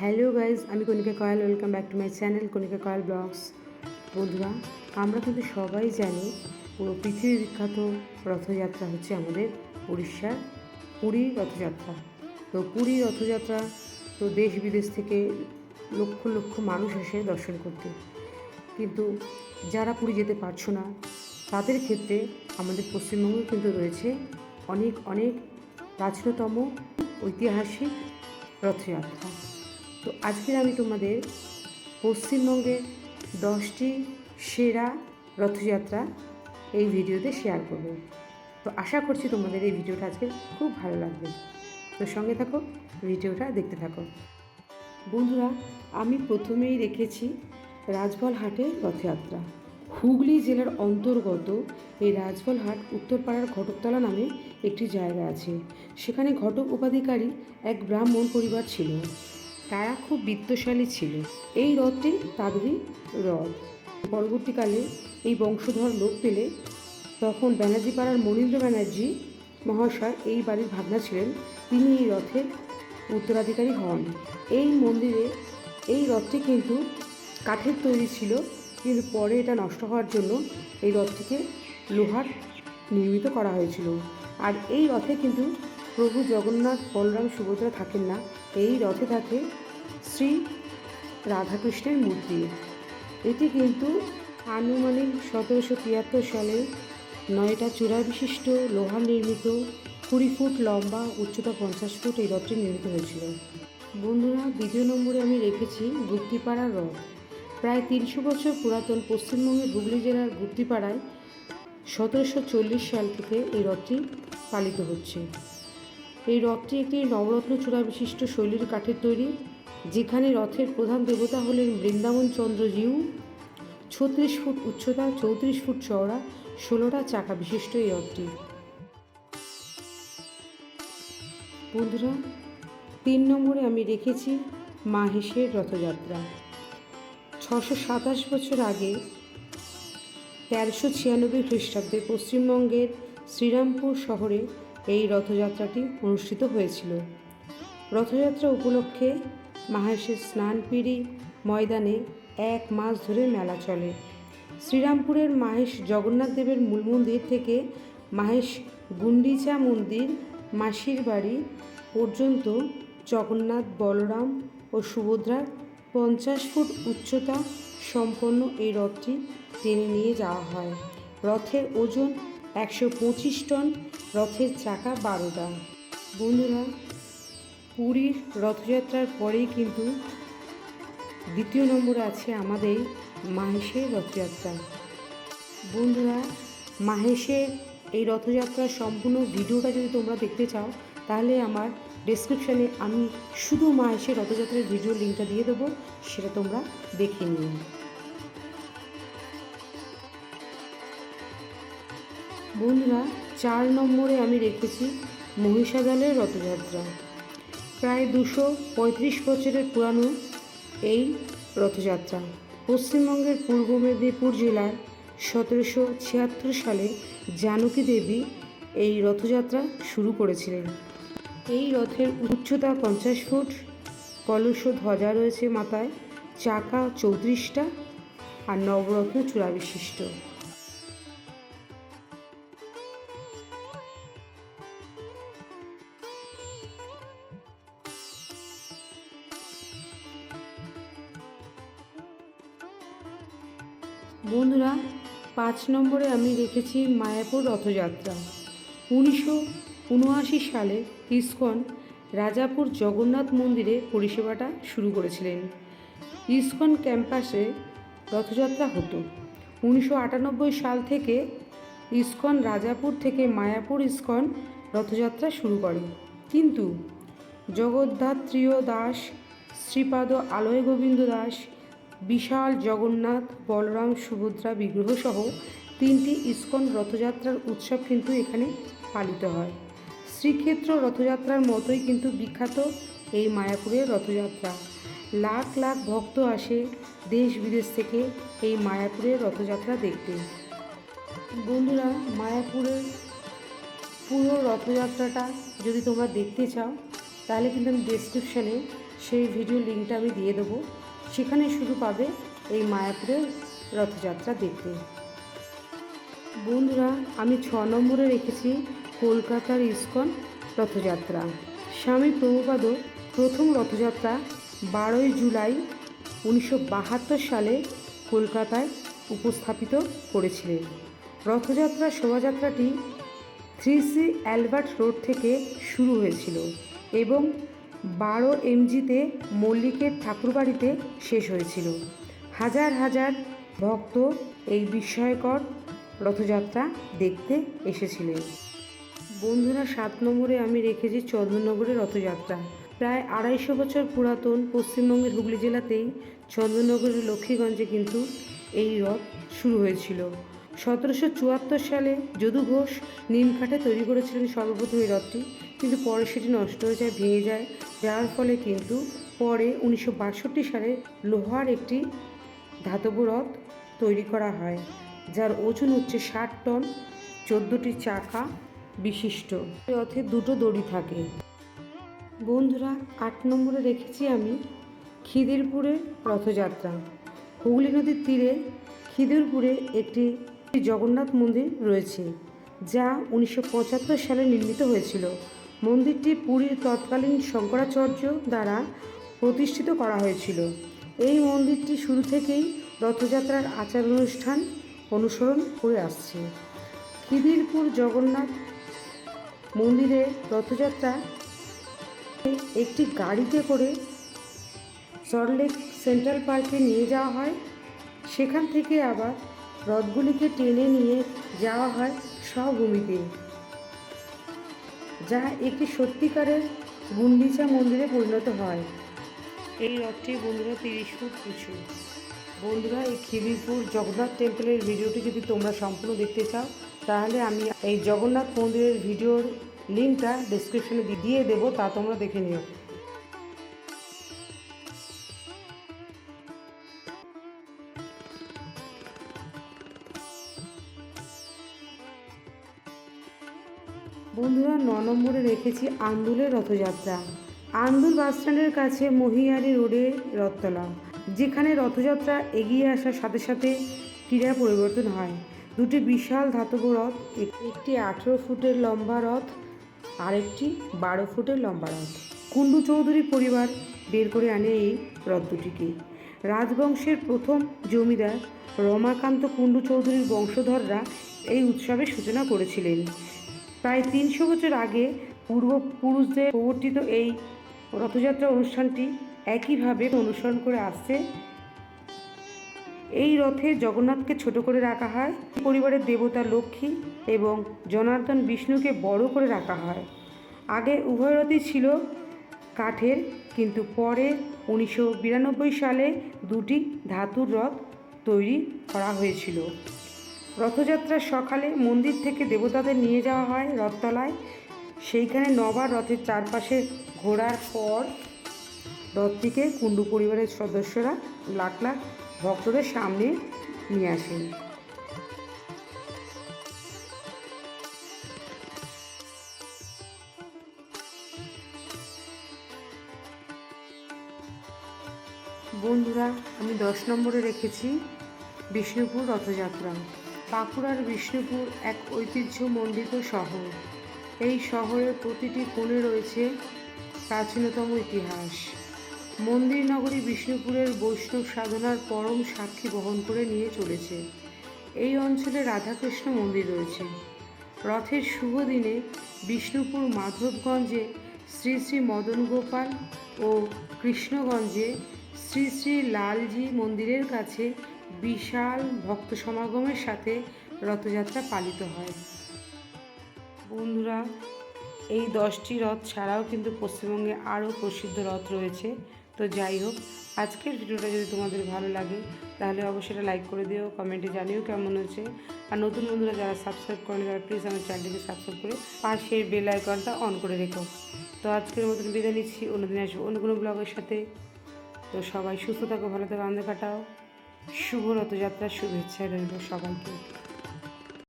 Hello guys আমি Kanika Koyal, welcome back to my channel Kanika Koyal vlogs. বন্ধুরা, আমরা কিন্তু সবাই জানি পুরো পৃথিবী বিখ্যাত রথযাত্রা হচ্ছে আমাদের উড়িষ্যার পুরীর রথযাত্রা। তো পুরীর রথযাত্রা তো দেশ বিদেশ থেকে লক্ষ লক্ষ মানুষ এসে দর্শন করতে। কিন্তু যারা পুরী যেতে পারছ না, তাদের ক্ষেত্রে আমাদের পশ্চিমবঙ্গে কিন্তু রয়েছে অনেক অনেক প্রাচীনতম ঐতিহাসিক রথযাত্রা। তো আজকে আমি তোমাদের পশ্চিমবঙ্গের দশটি সেরা রথযাত্রা এই ভিডিওতে শেয়ার করব। তো আশা করছি তোমাদের এই ভিডিওটা আজকে খুব ভালো লাগবে। তো সঙ্গে থাকো, ভিডিওটা দেখতে থাকো। বন্ধুরা, আমি প্রথমেই রেখেছি রাজবল হাটের রথযাত্রা। হুগলি জেলার অন্তর্গত এই রাজবল হাট উত্তরপাড়ার ঘটকতলা নামে একটি জায়গা আছে। সেখানে ঘটক উপাধিকারী এক ব্রাহ্মণ পরিবার ছিল। তারা খুব বিত্তশালী ছিল। এই রথটি তাদেরই রথ পরবর্তীকালে এই বংশধর লোক পেলে তখন ব্যানার্জি পাড়ার মনীন্দ্র ব্যানার্জি মহাশয় এই বাড়ির ভাবনা ছিলেন, তিনি এই রথের উত্তরাধিকারী হন। এই মন্দিরে এই রথটি কিন্তু কাঠের তৈরি ছিল, কিন্তু পরে এটা নষ্ট হওয়ার জন্য এই রথটিকে লোহার নির্মিত করা হয়েছিল। আর এই রথে কিন্তু প্রভু জগন্নাথ বলরাম সুভদ্রা থাকেন না, এই রথে থাকে শ্রী রাধাকৃষ্ণের মূর্তি। এটি কিন্তু আনুমানিক সতেরোশো তিয়াত্তর সালে নয়টা চূড়া বিশিষ্ট লোহা নির্মিত, কুড়ি ফুট লম্বা, উচ্চতা পঞ্চাশ ফুট এই রথটি নির্মিত হয়েছিল। বন্ধুরা, দ্বিতীয় নম্বরে আমি রেখেছি গুপ্তিপাড়ার রথ। প্রায় তিনশো বছর পুরাতন পশ্চিমবঙ্গের হুগলি জেলার গুপ্তিপাড়ায় সতেরোশো চল্লিশ সাল থেকে এই রথটি পালিত হচ্ছে। এই রথটি একটি নবরত্ন চূড়া বিশিষ্ট শৈলীর কাঠের তৈরি, যেখানে রথের প্রধান দেবতা হলেন বৃন্দাবন চন্দ্রজিউ ছত্রিশ ফুট উচ্চতা, চৌত্রিশ ফুট চওড়া, ষোলোটা চাকা বিশিষ্ট এই রথটি বন্ধুরা, তিন নম্বরে আমি রেখেছি মাহেশের রথযাত্রা। ছশো সাতাশ বছর আগে তেরোশো ছিয়ানব্বই খ্রিস্টাব্দে পশ্চিমবঙ্গের শ্রীরামপুর শহরে এই রথযাত্রাটি অনুষ্ঠিত হয়েছিল। রথযাত্রা উপলক্ষে মাহেশের স্নানপিড়ি ময়দানে এক মাস ধরে মেলা চলে। শ্রীরামপুরের মাহেশ জগন্নাথ দেবের মূল মন্দির থেকে মাহেশ গুন্ডিচা মন্দির মাসির বাড়ি পর্যন্ত জগন্নাথ, বলরাম ও সুভদ্রার পঞ্চাশ ফুট উচ্চতা সম্পন্ন এই রথটি টেনে নিয়ে যাওয়া হয়। রথের ওজন একশো পঁচিশ টন রথের চাকা বারোটা। বন্ধুরা, পুরীর রথযাত্রার পরেই কিন্তু দ্বিতীয় নম্বরে আছে আমাদের মাহেশের রথযাত্রা। বন্ধুরা, মাহেশের এই রথযাত্রার সম্পূর্ণ ভিডিওটা যদি তোমরা দেখতে চাও, তাহলে আমার ডেসক্রিপশানে আমি শুধু মাহেশের রথযাত্রার ভিডিও লিঙ্কটা দিয়ে দেবো, সেটা তোমরা দেখে নিও। বন্ধুরা, চার নম্বরে আমি রেখেছি মহিষাদলের রথযাত্রা। প্রায় দুশো পঁয়ত্রিশ বছরের পুরানো এই রথযাত্রা। পশ্চিমবঙ্গের পূর্ব মেদিনীপুর জেলার সতেরোশো ছিয়াত্তর সালে জানকী দেবী এই রথযাত্রা শুরু করেছিলেন। এই রথের উচ্চতা পঞ্চাশ ফুট, কলস ধ্বজা রয়েছে মাথায়, চাকা চৌত্রিশটা আর নবরত্ন চূড়া বিশিষ্ট বন্ধুরা, পাঁচ নম্বরে আমি রেখেছি মায়াপুর রথযাত্রা। উনিশশো উনআশি সালে ইস্কন রাজাপুর জগন্নাথ মন্দিরে পরিষেবাটা শুরু করেছিলেন। ইস্কন ক্যাম্পাসে রথযাত্রা হতো। উনিশশো আটানব্বই সাল থেকে ইস্কন রাজাপুর থেকে মায়াপুর ইস্কন রথযাত্রা শুরু করে। কিন্তু জগদ্ধাত্রীয় দাস শ্রীপাদ আলয় গোবিন্দ দাস বিশাল জগন্নাথ, বলরাম, সুভদ্রা বিগ্রহ সহ তিনটি ইস্কন রথযাত্রার উৎসব কিন্তু এখানে পালিত হয়। শ্রীক্ষেত্র রথযাত্রার মতোই কিন্তু বিখ্যাত এই মায়াপুরের রথযাত্রা। লাখ লাখ ভক্ত আসে দেশ বিদেশ থেকে এই মায়াপুরের রথযাত্রা দেখতে। বন্ধুরা, মায়াপুরের পুরো রথযাত্রাটা যদি তোমরা দেখতে চাও, তাহলে কিন্তু আমি ডেসক্রিপশানে সেই ভিডিও লিঙ্কটা আমি দিয়ে দেবো। সেখানে শুরু পাবে এই মায়াপুরের রথযাত্রা দেখতে। বন্ধুরা, আমি ছ নম্বরে রেখেছি কলকাতার ইস্কন রথযাত্রা। স্বামী প্রভুপাদ প্রথম রথযাত্রা বারোই জুলাই উনিশশো বাহাত্তর সালে কলকাতায় উপস্থাপিত করেছিলেন। রথযাত্রা শোভাযাত্রাটি থ্রি সি অ্যালবার্ট রোড থেকে শুরু হয়েছিল এবং বারো এমজিতে মল্লিকের ঠাকুরবাড়িতে শেষ হয়েছিল। হাজার হাজার ভক্ত এই বিস্ময়কর রথযাত্রা দেখতে এসেছিলেন। বন্ধুরা, সাত নম্বরে আমি রেখেছি চন্দননগরের রথযাত্রা। প্রায় আড়াইশো বছর পুরাতন পশ্চিমবঙ্গের হুগলি জেলাতেই চন্দননগরের লক্ষ্মীগঞ্জে কিন্তু এই রথ শুরু হয়েছিল। সতেরোশো চুয়াত্তর সালে যদু ঘোষ নিমকাঠে তৈরি করেছিলেন সর্বপ্রথম এই রথটি, কিন্তু পরে সেটি নষ্ট হয়ে যায়, ভেঙে যায়। যার ফলে কিন্তু পরে উনিশশো বাষট্টি সালে লোহার একটি ধাতব রথ তৈরি করা হয়, যার ওজন হচ্ছে ষাট টন, চোদ্দোটি চাকা বিশিষ্ট। রথে দুটো দড়ি থাকে। বন্ধুরা, আট নম্বরে রেখেছি আমি খিদিরপুরের রথযাত্রা। হুগলি নদীর তীরে খিদিরপুরে একটি জগন্নাথ মন্দির রয়েছে, যা উনিশশো পঁচাত্তর সালে নির্মিত হয়েছিল। মন্দিরটি পুরীর তৎকালীন শঙ্করাচার্য দ্বারা প্রতিষ্ঠিত করা হয়েছিল। এই মন্দিরটি শুরু থেকেই রথযাত্রার আচার অনুষ্ঠান অনুসরণ করে আসছে। খিদিরপুর জগন্নাথ মন্দিরে রথযাত্রা একটি গাড়িতে করে সল্টলেক সেন্ট্রাল পার্কে নিয়ে যাওয়া হয়। সেখান থেকে আবার রথগুলিকে টেনে নিয়ে যাওয়া হয় স্বভূমিতে যা একটি সত্যিকারের গুন্ডিচা মন্দিরে পরিণত হয়। এই রথটি বন্ধুরা তিরিশ ফুট উঁচু। বন্ধুরা এই খিদিরপুর জগন্নাথ টেম্পলের ভিডিওটি যদি তোমরা সম্পূর্ণ দেখতে চাও তাহলে আমি এই জগন্নাথ মন্দিরের ভিডিওর লিঙ্কটা ডিসক্রিপশনে দিয়ে দেবো তা তোমরা দেখে নিও। বন্ধুরা, ন নম্বরে রেখেছি আন্দুলের রথযাত্রা। আন্দুল বাসস্ট্যান্ডের কাছে মহিয়ারি রোডে রথতলা, যেখানে রথযাত্রা এগিয়ে আসার সাথে সাথে ক্রীড়া পরিবর্তন হয়। দুটি বিশাল ধাতব রথ এক- একটি আঠেরো ফুটের লম্বা রথ, আরেকটি বারো ফুটের লম্বা রথ। কুণ্ডু চৌধুরী পরিবার বের করে আনে এই রথ দুটিকে। রাজবংশের প্রথম জমিদার রমাকান্ত কুণ্ডু চৌধুরীর বংশধররা এই উৎসবের সূচনা করেছিলেন। প্রায় তিনশো বছর আগে পূর্বপুরুষদের প্রবর্তিত এই রথযাত্রা অনুষ্ঠানটি একইভাবে অনুসরণ করে আসছে। এই রথে জগন্নাথকে ছোট করে রাখা হয়, পরিবারের দেবতা লক্ষ্মী এবং জনার্দন বিষ্ণুকে বড় করে রাখা হয়। আগে উভয় রথই ছিল কাঠের, কিন্তু পরে উনিশশো বিরানব্বই সালে দুটি ধাতুর রথ তৈরি করা হয়েছিল। রথযাত্রার সকালে মন্দির থেকে দেবতাদের নিয়ে যাওয়া হয় রথতলায়। সেইখানে নবার রথের চারপাশে ঘোরার পর রথটিকে কুণ্ডু পরিবারের সদস্যরা লাখ লাখ ভক্তদের সামনে নিয়ে আসেন। বন্ধুরা, আমি দশ নম্বরে রেখেছি বিষ্ণুপুর রথযাত্রা। বাঁকুড়ার বিষ্ণুপুর এক ঐতিহ্যমণ্ডিত শহর। এই শহরের প্রতিটি কোণে রয়েছে প্রাচীনতম ইতিহাস। মন্দির নগরী বিষ্ণুপুরের বৈষ্ণব সাধনার পরম সাক্ষী বহন করে নিয়ে চলেছে। এই অঞ্চলে রাধাকৃষ্ণ মন্দির রয়েছে। রথের শুভ দিনে বিষ্ণুপুর মাধবগঞ্জে শ্রী শ্রী মদন গোপাল ও কৃষ্ণগঞ্জে শ্রী শ্রী লালজি মন্দিরের কাছে বিশাল ভক্ত সমাগমের সাথে রথযাত্রা পালিত হয়। বন্ধুরা, এই দশটি রথ ছাড়াও কিন্তু পশ্চিমবঙ্গে আরও প্রসিদ্ধ রথ রয়েছে। তো যাই হোক, আজকের ভিডিওটা যদি তোমাদের ভালো লাগে, তাহলে অবশ্যই এটা লাইক করে দিও, কমেন্টে জানিও কেমন হয়েছে। আর নতুন বন্ধুরা যারা সাবস্ক্রাইব করেন, তারা প্লিজ আমার চ্যানেলটিকে সাবস্ক্রাইব করে পাশের বেল আইকনটা অন করে রেখো। তো আজকের মতন বিদায় নিচ্ছি, অন্যদিন আসব অন্য কোনো ব্লগের সাথে। তো সবাই সুস্থ থাকো, ভালো থাকো, আনন্দ কাটাও। শুভ রথযাত্রার শুভেচ্ছা রইল সবাইকে।